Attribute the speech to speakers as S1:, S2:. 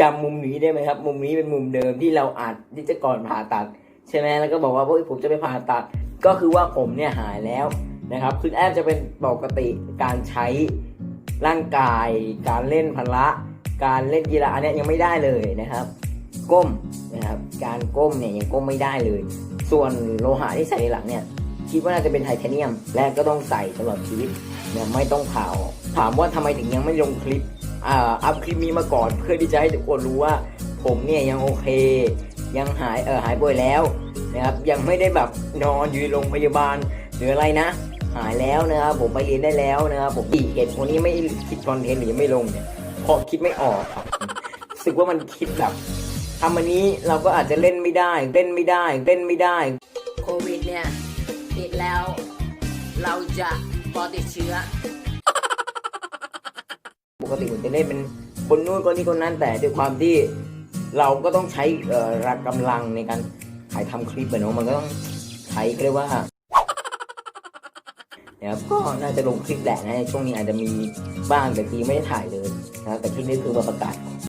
S1: จำมุมนี้ได้ไหมครับ มุมนี้เป็นมุมเดิมที่เราอัดที่จะก่อนผ่าตัด ใช่ไหมแล้วก็บอกว่าเฮ้ยผมจะไปผ่าตัด ก็คือว่าผมเนี่ยหายแล้วนะครับ คือแอบจะเป็นปกติการใช้ร่างกาย การเล่นพละการเล่นกีฬาอันนี้ยังไม่ได้เลยนะครับ ก้มนะครับ การก้มเนี่ยยังก้มไม่ได้เลย ส่วนโลหะที่ใส่ในหลังเนี่ยคิดว่าน่าจะเป็นไทเทเนียม และก็ต้องใส่ตลอดชีวิตเนี่ยไม่ต้องผ่าถามว่าทำไมถึงยังไม่ลงคลิป อ่าอัพคลิปนี้มาก่อนเพื่อที่จะให้ทุกคนรู้ว่า ผมเนี่ยยังโอเค ยังหายเออหายป่วยแล้วนะครับยังไม่ได้แบบนอนอยู่ในโรงพยาบาลหรืออะไรนะหายแล้วนะครับผมไปเรียนได้แล้วนะครับผมอีกเหตุผลนี้ไม่คิดคอนเทนต์หรือยังไม่ลงเนี่ยเพราะคิดไม่ออกครับรู้สึกว่ามันคิดแบบทำอันนี้เราก็อาจจะเล่นไม่ได้เล่นไม่ได้เล่นไม่ได้
S2: โควิดเนี่ยติดแล้ว เราจะปลอดติดเชื้อ
S1: ติผมจะเล่นเป็นคนนู้นคนนี้คนนั้นแต่ด้วยความที่เราก็ต้องใช้รักกำลังในการถ่ายทำคลิปอะเนาะมันก็ต้องใช้ก็เรียกว่านะครับก็น่าจะลงคลิปแหละนะช่วงนี้อาจจะมีบ้างแต่ทีไม่ได้ถ่ายเลยนะแต่ที่นี้คือมาประกาศ